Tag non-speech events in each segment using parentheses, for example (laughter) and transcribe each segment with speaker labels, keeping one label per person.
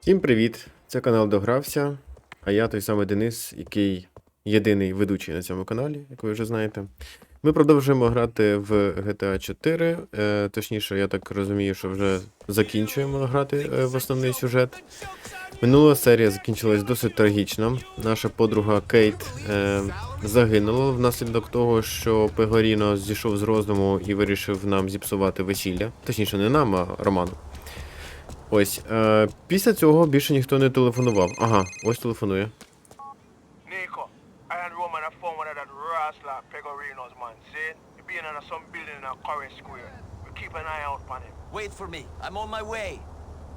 Speaker 1: Всім привіт! Це канал Догрався. А я той самий Денис, який єдиний ведучий на цьому каналі, як ви вже знаєте. Ми продовжуємо грати в GTA 4. Е, точніше, я так розумію, що вже закінчуємо грати е, в основний сюжет. Минула серія закінчилась досить трагічно. Наша подруга Кейт е, загинула внаслідок того, що Пегоріно зійшов з розуму і вирішив нам зіпсувати весілля. Точніше, не нам, а Роману. Ось. Е, після цього більше ніхто не телефонував. Ага, ось телефонує.
Speaker 2: Nico, I and Roman have found one of that rascal Pegorinos, man. See? He being under some building in a Corey Square. We keep an eye out on him.
Speaker 3: Wait for me. I'm on my way.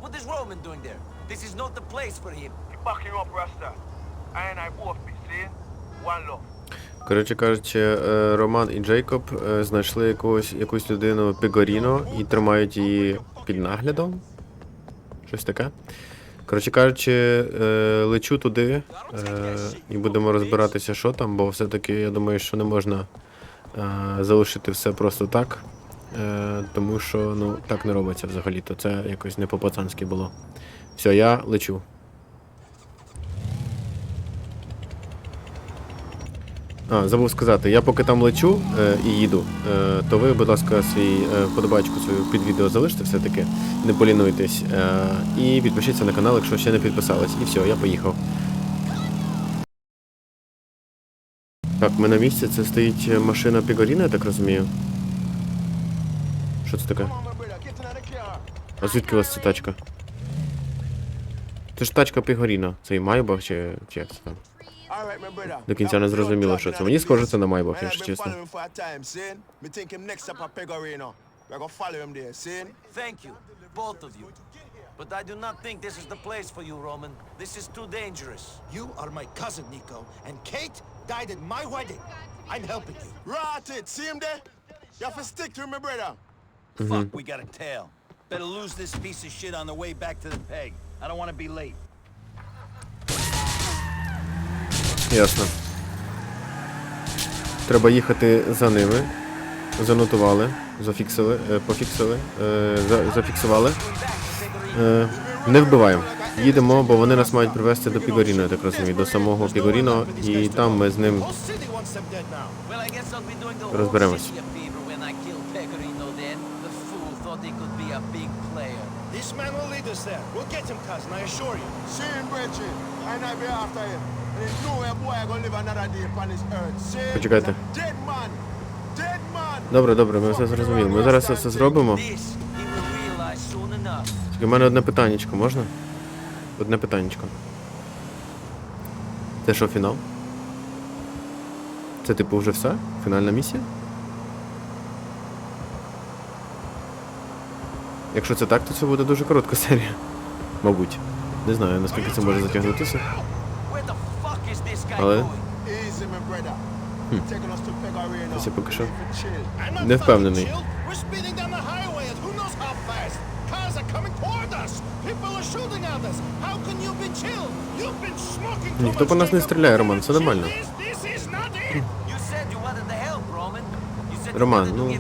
Speaker 3: What is Roman doing there? This is not the place for him.
Speaker 2: He backing up Rasta. I and I both be, see? One love.
Speaker 1: Коротше кажучи, е, Роман і Джейкоб е, знайшли якогось, якусь людину Пегоріно і тримають її під наглядом. Щось таке. Коротше кажучи, е, лечу туди е, і будемо розбиратися, що там, бо все-таки я думаю, що не можна е, залишити все просто так. Тому що ну, так не робиться взагалі-то. Це якось не по-пацанськи було. Все, я лечу. А, забув сказати, я поки там лечу е, і їду, е, то ви, будь ласка, свій е, подобачку свою під відео залиште все-таки, не полінуйтесь. Е, і підпишіться на канал, якщо ще не підписались. І все, я поїхав. Так, ми на місці, це стоїть машина Пігоріна, я так розумію. Що це таке? А звідки у вас ця тачка? Це ж тачка Пігоріна. Це і Майбах чи, чи як це там? До кінця не зрозуміло, що це. Мені схоже, це на Майбах, якщо чесно.
Speaker 2: Me. We're gonna follow him there, see?
Speaker 3: Thank you, both of you. But I do not think this is the place for you, Roman. This is too dangerous.
Speaker 4: You are my cousin, Nico, and Kate died at my wedding. I'm helping you.
Speaker 2: Rot it, see him there? You have to stick to my brother.
Speaker 4: Fuck, we got a tail. Better lose this piece of shit on the way back to the peg. I don't want to be late.
Speaker 1: Ясно. Треба їхати за ними. Занотували, зафіксили, е, пофіксили, е, за, зафіксували. Е, не вбиваємо. Їдемо, бо вони нас мають привезти до Пігоріно, я так розумію, до самого Пігоріно, і там ми з ним Розберемось.
Speaker 4: This man will lead us there. We'll get him, cousin, I assure you.
Speaker 2: See him, brethren. And I be after him.
Speaker 1: Почекайте. Добре, добре, ми все зрозуміли. Ми зараз все зробимо. В мене одне питаннячко, можна? Одне питаннячко. Це що, фінал? Це типу вже все? Фінальна місія? Якщо це так, то це буде дуже коротка серія. Мабуть. Не знаю, наскільки це може затягнутися.
Speaker 2: Pegorino.
Speaker 1: Ось я поки що Не впевнений. Ніхто по нас не стріляє, Роман, все нормально. Роман, ну,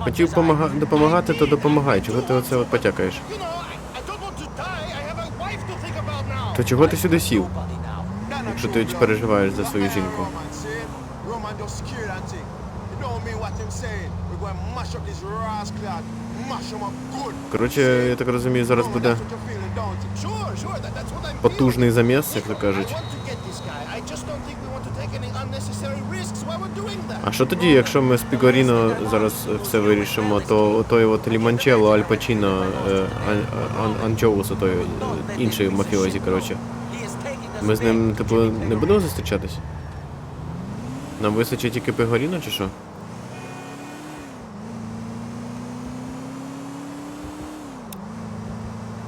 Speaker 1: Хотів допомагати, то допомагай. Чого ти оце от потякаєш? То чого ти сюди сів?
Speaker 2: True,
Speaker 1: ти переживаєш за свою жінку. Коротше, я так розумію, зараз буде потужний заміс, як то кажуть. А що тоді, якщо ми з Пігоріно зараз е, все вирішимо, то той от Ліманчело, Аль Пачіно, е, Ан- Ан- Анчоус, той е, інший мафіозі, коротше.
Speaker 3: He is taking us
Speaker 1: Ми з ним, типу, не будемо зустрічатись? Нам вистачить тільки Пігоріно чи що?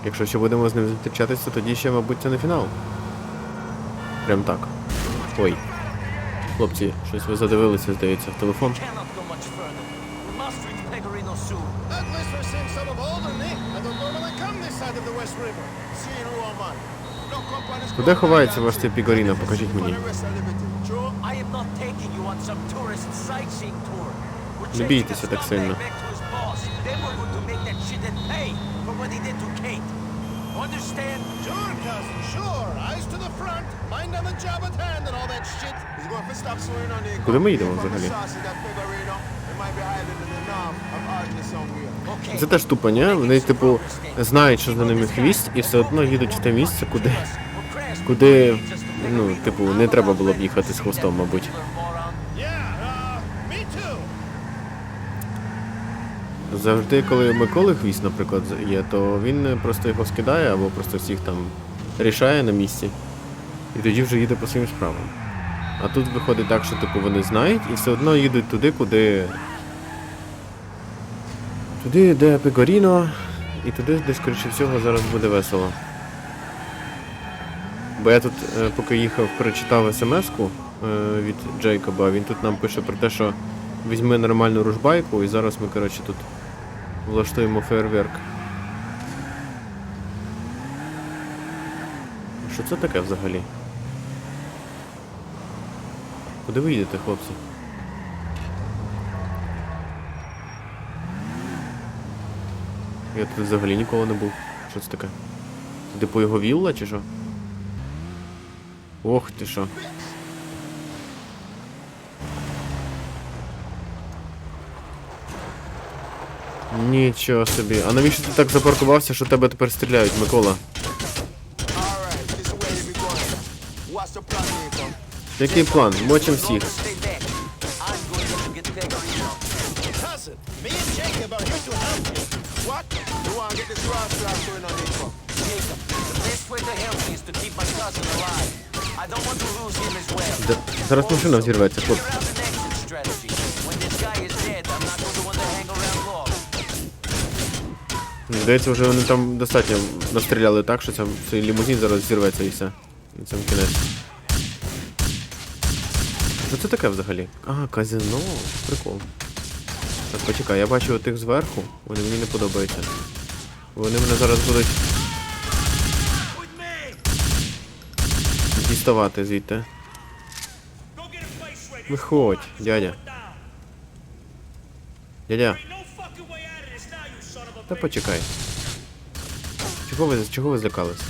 Speaker 1: Якщо ще будемо з ним зустрічатися, то тоді ще, мабуть, це не фінал. Прям так. Ой. Хлопці, щось ви задивилися, здається, в телефон.
Speaker 4: Of the West River.
Speaker 2: See, Roman. No
Speaker 1: Куди ховається ваш цей Пігоріна? Покажіть мені. Не бійтеся так сильно.
Speaker 3: Understand? Sure, cousin, sure. Eyes to the front, mind on the
Speaker 4: job at hand and all that shit.
Speaker 2: He's going to stop swearing on the
Speaker 1: Куди ми їдемо взагалі? Це теж тупо, ні? Вони, типу, знають, що за ними хвіст, і все одно їдуть в те місце, куди, куди, ну, типу, не треба було б їхати з хвостом, мабуть. Завжди, коли у Миколи хвіст, наприклад, є, то він просто його скидає або просто всіх там рішає на місці. І тоді вже їде по своїм справам. А тут виходить так, що типу вони знають і все одно їдуть туди, куди. Туди, де Пегоріно, і туди, де, скоріше всього, зараз буде весело. Бо я тут, е, поки їхав, перечитав смс-ку е, від Джейкоба, він тут нам пише про те, що візьми нормальну ружбайку, і зараз ми, коротше, тут влаштуємо фейерверк. Що це таке взагалі? Куди ви їдете, хлопці? Я тут взагалі ніколи не був. Що це таке? Це типу його вілла чи що? Ох ти що. Нічого собі. А навіщо ти так запаркувався, що тебе тепер стріляють, Микола? Який план? Мочим всіх.
Speaker 4: Cousin, me and Jacob are here to help you.
Speaker 2: What? You want to get this rascal going on, Nico?
Speaker 3: Jacob, the best way to help me is to keep my cousin alive. I don't want to lose him as well.
Speaker 1: Д- Зараз машина взірветься, хлопці.
Speaker 3: Figure out an exit strategy. When this guy is dead, I'm not going to want to hang around long.
Speaker 1: Здається, вже вони там достатньо настріляли так, що ця, цей лімузин зараз зірветься і все. І це кінець. Що це таке взагалі? А, казино. Прикол. Так, почекай, я бачу тих зверху, вони мені не подобаються. Вони мене зараз будуть. Діставати звідти. Виходь, дядя. Дядя. Та почекай. Чого ви, чого ви злякались?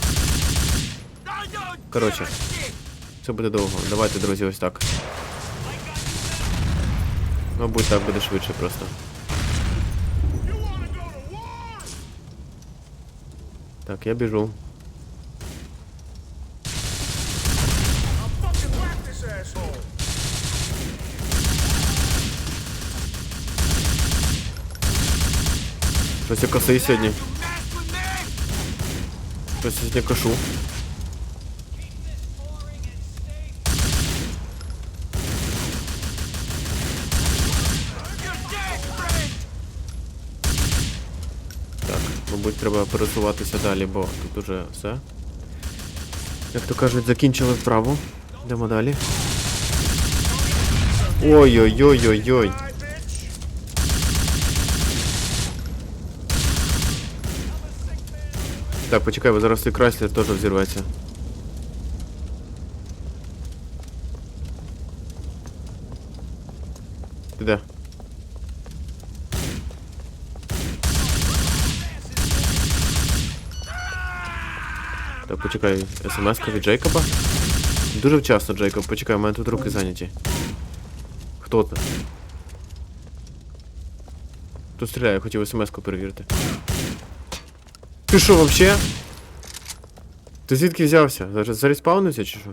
Speaker 1: Коротше, це буде довго. Давайте, друзі, ось так. Мабуть, так буде швидше просто. Так, я біжу. Щось я косий сьогодні. Щось я сьогодні кошу. Так, мабуть, треба пересуватися далі, бо тут уже все. Як то кажуть, закінчили вправу. Йдемо далі. Ой-ой-ой-ой-ой. Так, почекай, бо зараз і Крайслер теж взірветься. Ти де? Так, почекай, смс від Джейкоба. Дуже вчасно, Джейкоб, почекай, у мене тут руки зайняті. Хто це? Тут стріляє, хотів смс-ку перевірити. Ти що, вообще? Ти звідки взявся? Зараз зареспаунився чи що?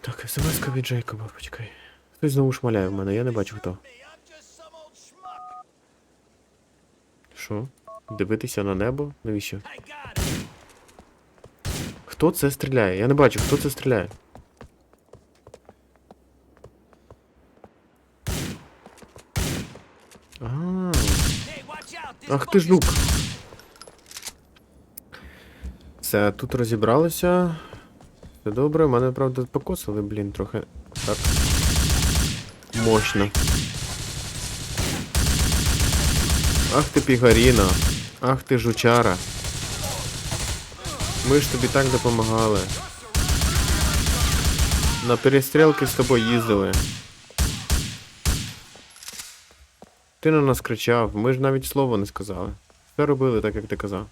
Speaker 1: Так, смс-ка від Джейкоба, почекай. Хтось знову шмаляє в мене, я не бачу хто. Що? Дивитися на небо? Навіщо? Хто це стріляє? Я не бачу, хто це стріляє. А, Ах ти ж жук. Все, тут розібралися. Все добре, мене, правда, покосили, блін, трохи так. Мощно. Ах ти пігаріна. Ах ти жучара. Ми ж тобі так допомагали. На перестрілки з тобою їздили. Ти на нас кричав, ми ж навіть слова не сказали. Все робили так, як ти казав.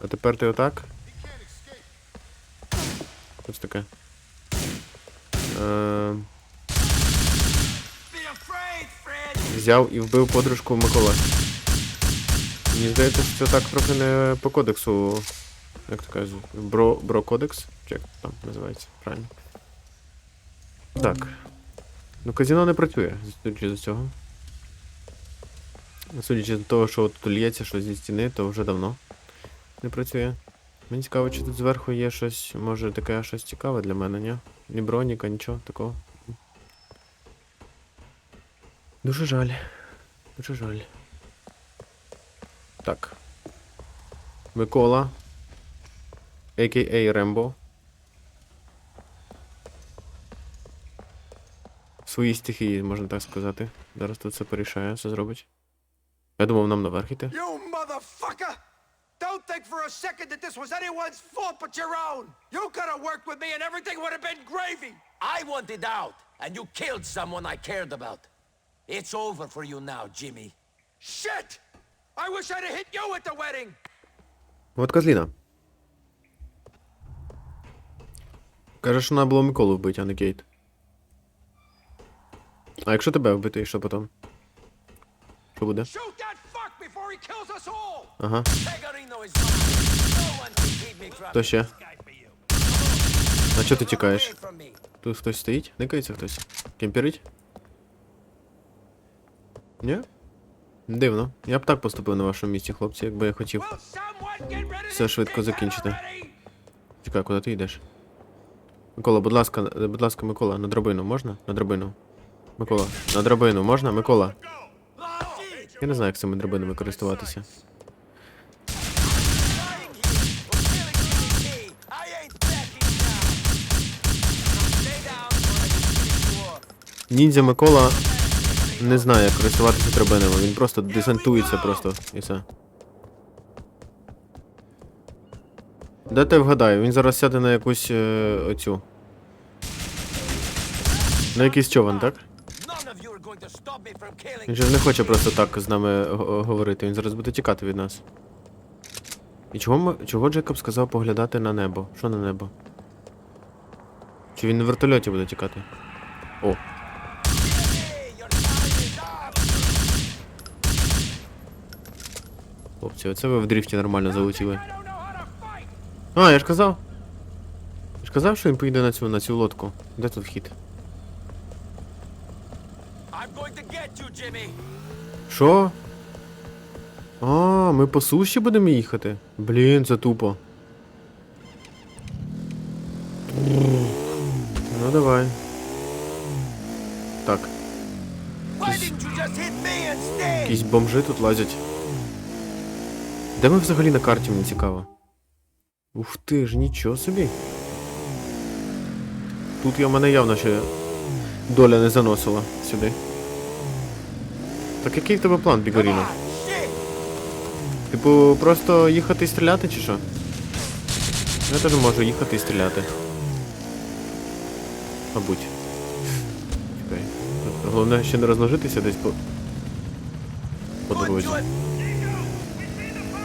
Speaker 1: А тепер ти отак? Що це таке? Е, взяв і вбив подружку Микола. Мені здається, що так трохи не по кодексу. Як то кажуть? Бро, бро кодекс? Чи як там називається? Правильно. Так. Ну, казіно не працює, судячи з цього. Судячи з того, що тут лється щось зі стіни, то вже давно не працює. Мені цікаво, чи тут зверху є щось, може таке щось цікаве для мене, ні? Ні броніка, нічого такого. Дуже жаль. Дуже жаль. Так. Микола. А.К.А. Рембо. Свої стихії, можна так сказати. Зараз тут все порішає, все зробить. Я думав нам наверх іти.
Speaker 2: You motherfucker! Don't think for a second that this was anyone's fault but your own! You could have worked with me and everything would have been gravy!
Speaker 3: I wanted out, and you killed someone I cared about. It's over for you now, Jimmy.
Speaker 2: Shit! I wish I'd have hit you at the wedding!
Speaker 1: От козліна. Каже, що треба було Миколу вбити, а не Кейт. А якщо тебе вбити, і що потім? Що буде?
Speaker 2: Shoot that fuck before he kills us all!
Speaker 1: Ага.
Speaker 3: Pegarino is mine. No one can keep me from
Speaker 1: Хто ще? А чого ти тікаєш?
Speaker 3: Away from me.
Speaker 1: Тут хтось стоїть? Никається хтось? Кемперить? Ні? Дивно. Я б так поступив на вашому місці, хлопці, якби я хотів. Все швидко закінчити. Чекай, куди ти йдеш? Микола, будь ласка, будь ласка, Микола, на драбину можна? На драбину. Микола, на драбину можна? Микола. Я не знаю, як цими драбинами користуватися. Ніндзя Микола не знає, як користуватися драбинами. Він просто десантується просто і все. Дайте вгадаю, він зараз сяде на якусь е, оцю. На якийсь човен, так? Він же не хоче просто так з нами говорити, він зараз буде тікати від нас. І чого, ми, чого Джекоб сказав поглядати на небо? Що на небо? Чи він на вертольоті буде тікати? О,
Speaker 3: me. Your time is up.
Speaker 1: Хлопці, оце ви в дріфті нормально залетіли. А, я ж казав. Я ж казав, що він поїде на цю, на цю лодку. Де тут вхід? Що? А, ми по суші будемо їхати? Блін, це тупо. Ну давай. Так, якісь бомжи тут лазять. Де ми взагалі на карті, мені цікаво. Ух ти ж, нічого собі. Тут я мене явно ще доля не заносила сюди. Так який в тебе план, Бігоріно? Типу, просто їхати і стріляти чи що? Я теж можу їхати і стріляти. Мабуть. Головне ще не розложитися десь по. По дорозі.
Speaker 3: you in- Not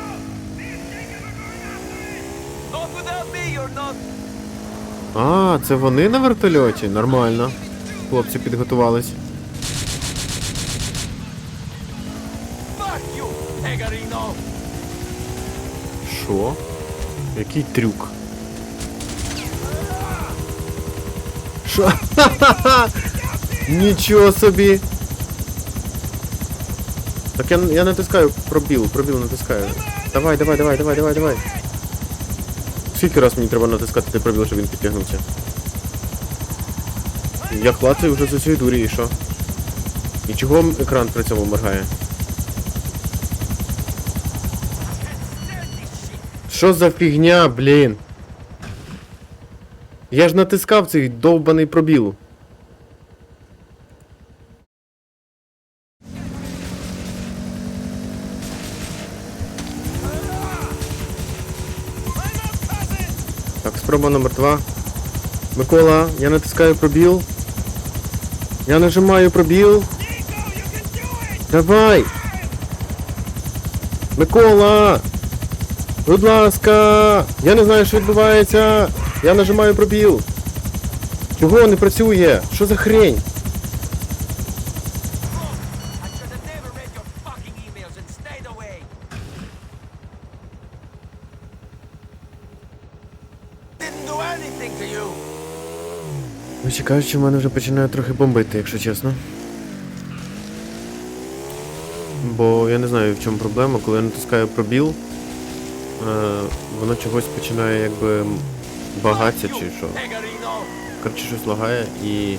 Speaker 3: without me, you're not.
Speaker 1: А, це вони на вертольоті? Нормально. Хлопці підготувались. Що? Який трюк? Що? Нічого собі! Так я, я натискаю пробіл, пробіл натискаю. Давай, давай, давай, давай, давай, давай. Скільки раз мені треба натискати той пробіл, щоб він підтягнувся? Я клацаю вже за цією дурі, і що? І чого екран при цьому моргає? Що за фігня, блін? Я ж натискав цей довбаний пробіл. Спроба номер два. Микола, я натискаю пробіл. Я нажимаю пробіл. Давай! Микола! Будь ласка! Я не знаю, що відбувається. Я нажимаю пробіл. Чого не працює? Що за хрень? Ну, чекаючи, в мене вже починає трохи бомбити, якщо чесно. Бо я не знаю, в чому проблема, коли я натискаю пробіл, е, воно чогось починає якби багатися чи що. Коротше, щось лагає і.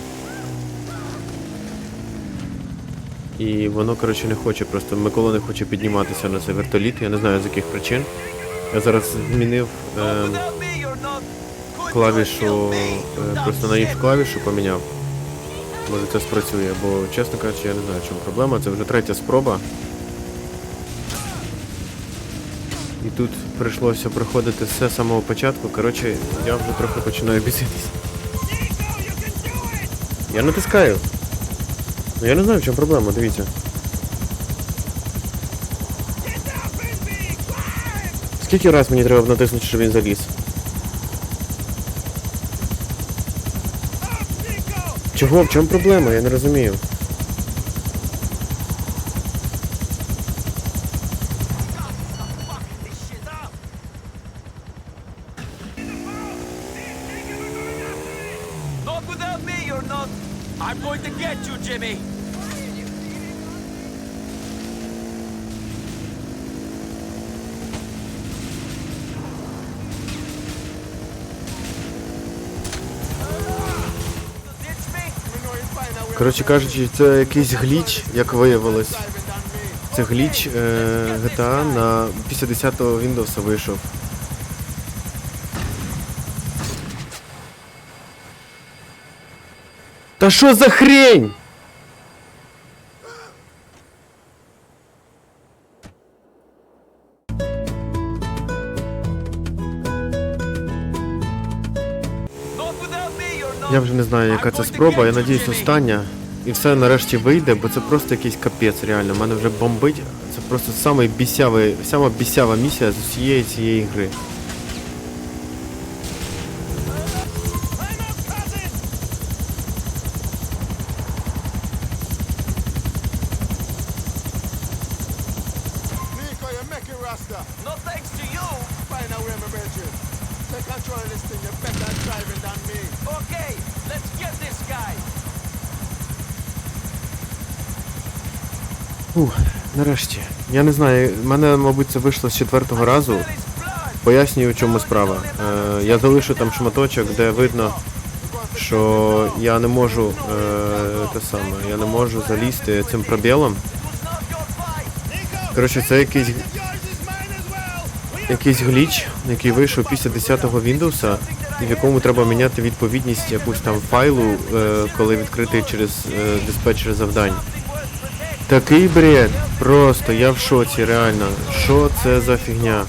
Speaker 1: І воно, коротше, не хоче просто. Микола не хоче підніматися на цей вертоліт, я не знаю з яких причин. Я зараз змінив е,
Speaker 3: Without me, you're not. Could
Speaker 1: клавішу, е, просто на іншу клавішу поміняв. Може це спрацює, бо чесно кажучи, я не знаю, в чому проблема. Це вже третя спроба. І тут прийшлося проходити все з самого початку. Коротше, я вже трохи починаю біситись. Я натискаю. Ну я не знаю, в чому проблема, дивіться. Скільки раз мені треба натиснути, щоб він заліз? Чого? В чому проблема? Я не розумію.
Speaker 3: This shit up. Not without me, you're not. I'm going to get you, Jimmy. Ditch me?
Speaker 1: Коротше кажучи, це якийсь гліч, як виявилось. Це гліч е, GTA на після 10-го Windows вийшов. Та що за хрень? Не знаю, яка це спроба, я надіюсь, остання. І все нарешті вийде, бо це просто якийсь капець, реально. Мене вже бомбить. Це просто самий бісявий, сама бісява місія з усієї цієї гри.
Speaker 4: Nico, you make it Rasta.
Speaker 3: No thanks to you.
Speaker 4: Find out where my bedroom. Take control of this thing. You're better at driving than me.
Speaker 3: Okay, let's get this guy.
Speaker 1: Ух, нарешті. Я не знаю, в мене, мабуть, це вийшло з четвертого разу. Пояснюю, в чому справа. Е, я залишу там шматочок, де видно, що я не можу е, те саме, я не можу залізти цим пробілом. Коротше, це якийсь, якийсь гліч, який вийшов після 10-го Windows, в якому треба міняти відповідність якусь там файлу, е, коли відкритий через е, диспетчер завдань. Такий бред, просто я в шоці, реально. Що це за фігня?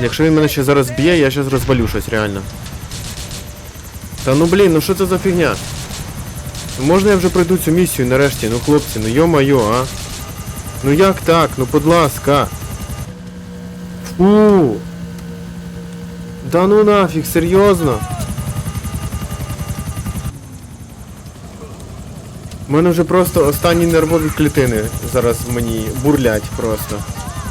Speaker 1: Якщо він мене ще зараз б'є, я зараз розвалю щось реально. Та ну блін, ну що це за фігня? Ну, Можна я вже пройду цю місію нарешті? Ну хлопці, ну йо-майо, а? Ну як так? Ну будь ласка. Фу. Да ну нафіг, серйозно? У мене вже просто останні нервові клітини зараз мені бурлять просто.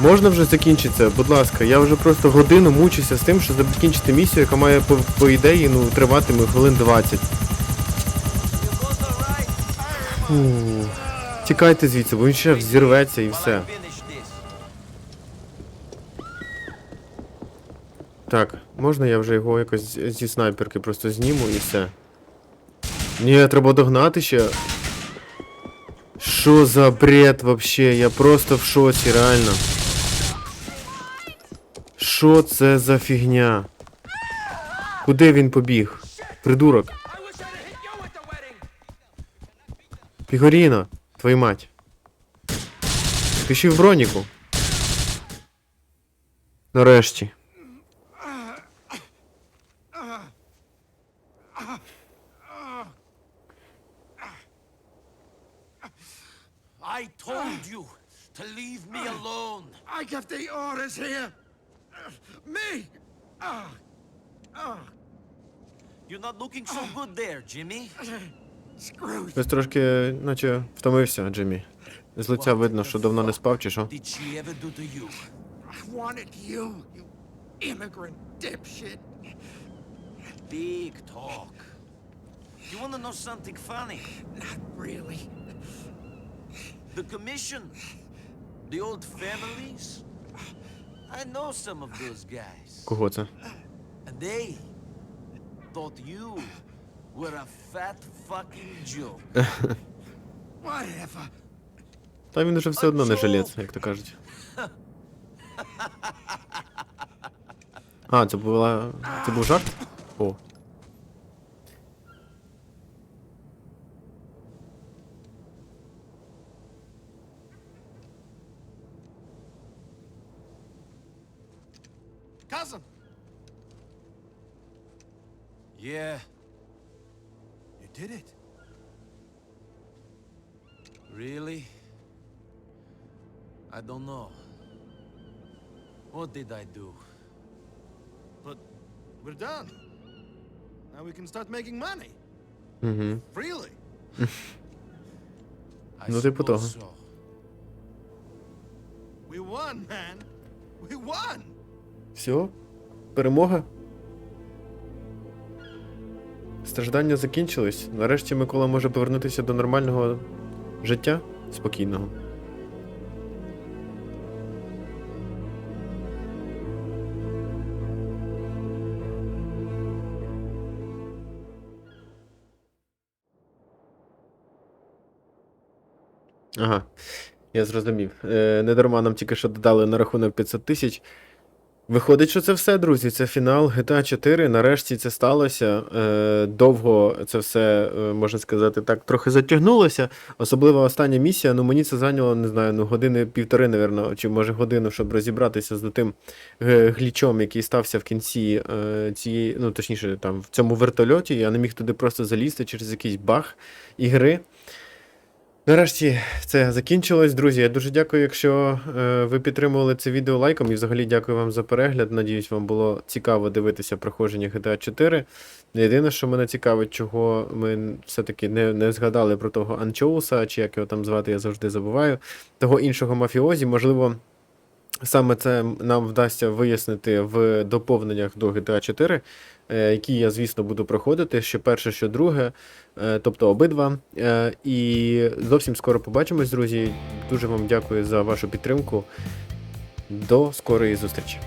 Speaker 1: Можна вже закінчити це, будь ласка, я вже просто годину мучуся з тим, що закінчити місію, яка має по, по ідеї ну, триватиме хвилин 20.
Speaker 3: You got the right.
Speaker 1: Фу. Тікайте звідси, бо він ще взірветься і все. Так, можна я вже його якось зі снайперки просто зніму і все. Ні, треба догнати ще. Що за бред вообще? Я просто в шоці, реально. Що це за фігня? Куди він побіг? Придурок. Пігоріно, твою мать. Ще в броніку. Нарешті.
Speaker 3: I told you to leave me alone.
Speaker 4: I give the here. Me. Ah. Ah.
Speaker 3: You're not looking so good there, Jimmy.
Speaker 4: Screws.
Speaker 1: Хтось трошки, наче, втомився, Джиммі. З лиця видно, що давно не спав, чи що.
Speaker 3: Did she ever do to you?
Speaker 4: I wanted you, you immigrant dipshit.
Speaker 3: Big talk. You want to know something funny?
Speaker 4: Not really.
Speaker 3: The commission, the old families.
Speaker 1: Кого це?
Speaker 3: And they thought you were a fat fucking joke. (laughs)
Speaker 4: Whatever.
Speaker 1: Та він уже все одно не жилець, як то кажуть. (laughs) А, це була. Це був жарт? О.
Speaker 4: Cousin!
Speaker 3: Yeah.
Speaker 4: You did it.
Speaker 3: Really? I don't know. What did I do?
Speaker 4: But we're done. Now we can start making money.
Speaker 1: Mm-hmm.
Speaker 4: Freely. (laughs)
Speaker 1: no te
Speaker 3: puto. So.
Speaker 4: We won, man. We won.
Speaker 1: Все? Перемога? Страждання закінчились. Нарешті Микола може повернутися до нормального життя спокійного. Ага, я зрозумів. Е, недарма нам тільки що додали на рахунок 500 тисяч. Виходить, що це все, друзі. Це фінал GTA 4. Нарешті це сталося. Е, довго це все, е, можна сказати, так, трохи затягнулося. Особливо остання місія. Ну мені це зайняло, не знаю, ну години півтори, напевно, чи може годину, щоб розібратися з тим е, глічом, який стався в кінці цієї, ну точніше, там в цьому вертольоті. Я не міг туди просто залізти через якийсь баг ігри. Нарешті це закінчилось, друзі. Я дуже дякую, якщо е, ви підтримували це відео лайком. І взагалі дякую вам за перегляд. Надіюсь, вам було цікаво дивитися проходження GTA 4. Єдине, що мене цікавить, чого ми все-таки не, не згадали про того Анчоуса, чи як його там звати, я завжди забуваю. Того іншого мафіозі, можливо. Саме це нам вдасться вияснити в доповненнях до GTA 4, е, які я, звісно, буду проходити. Що перше, що друге, е, тобто обидва. Е, І зовсім скоро побачимось, друзі. Дуже вам дякую за вашу підтримку. До скорої зустрічі.